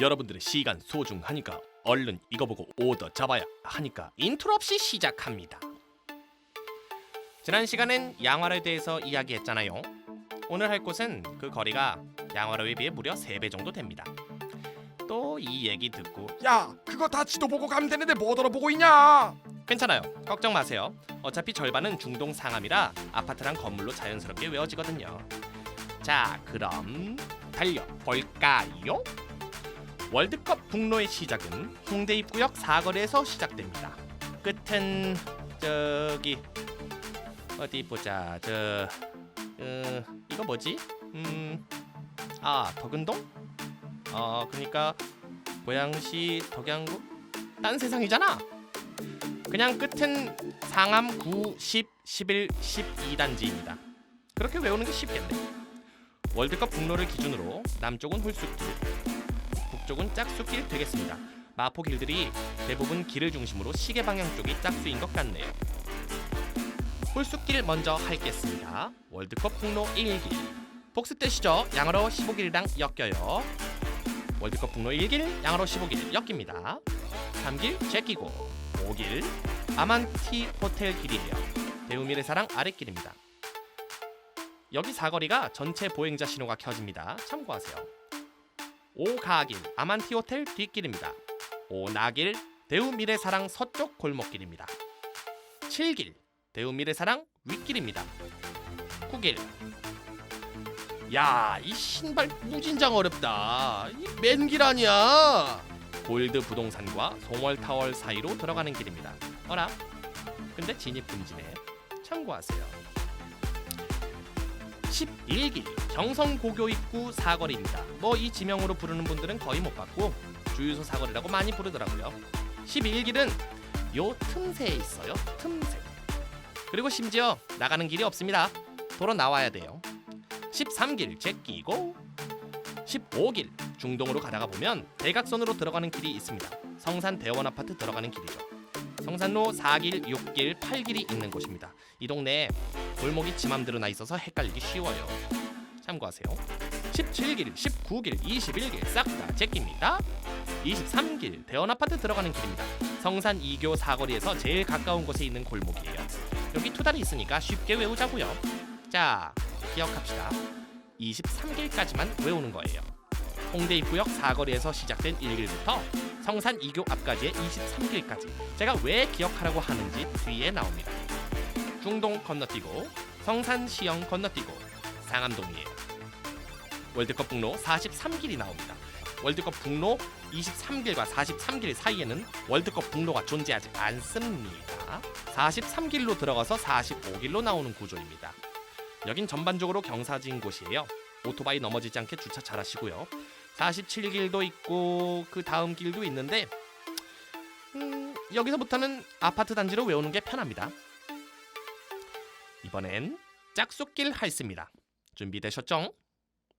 여러분들의 시간 소중하니까 얼른 이거 보고 오더 잡아야 하니까 인트로 없이 시작합니다. 지난 시간엔 양화로에 대해서 이야기했잖아요. 오늘 할 곳은 그 거리가 양화로에 비해 무려 3배 정도 됩니다. 또 이 얘기 듣고 야 그거 다 지도 보고 가면 되는데 뭐 들어보고 있냐 괜찮아요. 걱정 마세요. 어차피 절반은 중동 상암이라 아파트랑 건물로 자연스럽게 외워지거든요. 자, 그럼 달려 볼까요? 월드컵 북로의 시작은 홍대 입구역 사거리에서 시작됩니다. 끝은 저기 어디 보자. 저 어, 이거 뭐지? 음. 아, 덕은동? 어, 그러니까 고양시 덕양구 딴 세상이잖아. 그냥 끝은 상암 9, 10, 11, 12단지입니다. 그렇게 외우는 게 쉽겠네. 월드컵 북로를 기준으로 남쪽은 홀쑥길, 북쪽은 짝수길 되겠습니다. 마포 길들이 대부분 길을 중심으로 시계 방향 쪽이 짝수인 것 같네요. 홀쑥길 먼저 할겠습니다. 월드컵 북로 1길. 복습되시죠? 양으로 15길이랑 엮여요. 월드컵 북로 1길, 양으로 15길 엮입니다. 3길 제끼고 5길 아만티 호텔 길이에요. 대우미래 사랑 아랫길입니다. 여기 사거리가 전체 보행자 신호가 켜집니다. 참고하세요. 5가길 아만티 호텔 뒷길입니다. 5나길 대우미래 사랑 서쪽 골목길입니다. 7길 대우미래 사랑 윗길입니다. 9길 야, 이 신발 무진장 어렵다. 이 맨 길 아니야. 골드 부동산과 송월타월 사이로 들어가는 길입니다. 어라? 근데 진입 금지네. 참고하세요. 11길 경성고교 입구 사거리입니다. 뭐 이 지명으로 부르는 분들은 거의 못 봤고 주유소 사거리라고 많이 부르더라고요. 11길은 요 틈새에 있어요. 틈새. 그리고 심지어 나가는 길이 없습니다. 도로 나와야 돼요. 13길 제끼고 15길 중동으로 가다가 보면 대각선으로 들어가는 길이 있습니다. 성산 대원 아파트 들어가는 길이죠. 성산로 4길, 6길, 8길이 있는 곳입니다. 이 동네에 골목이 지맘대로 나 있어서 헷갈리기 쉬워요. 참고하세요. 17길, 19길, 21길 싹 다 제끼입니다. 23길 대원 아파트 들어가는 길입니다. 성산 2교 사거리에서 제일 가까운 곳에 있는 골목이에요. 여기 투달이 있으니까 쉽게 외우자고요. 자, 기억합시다. 23길까지만 외우는 거예요. 홍대 입구역 사거리에서 시작된 1길부터 성산 2교 앞까지의 23길까지 제가 왜 기억하라고 하는지 뒤에 나옵니다. 중동 건너뛰고 성산 시영 건너뛰고 상암동이에요. 월드컵 북로 43길이 나옵니다. 월드컵 북로 23길과 43길 사이에는 월드컵 북로가 존재하지 않습니다. 43길로 들어가서 45길로 나오는 구조입니다. 여긴 전반적으로 경사진 곳이에요. 오토바이 넘어지지 않게 주차 잘 하시고요. 47길도 있고 그 다음 길도 있는데 음, 여기서부터는 아파트 단지로 외우는 게 편합니다. 이번엔 짝수길 할습니다. 준비되셨죠?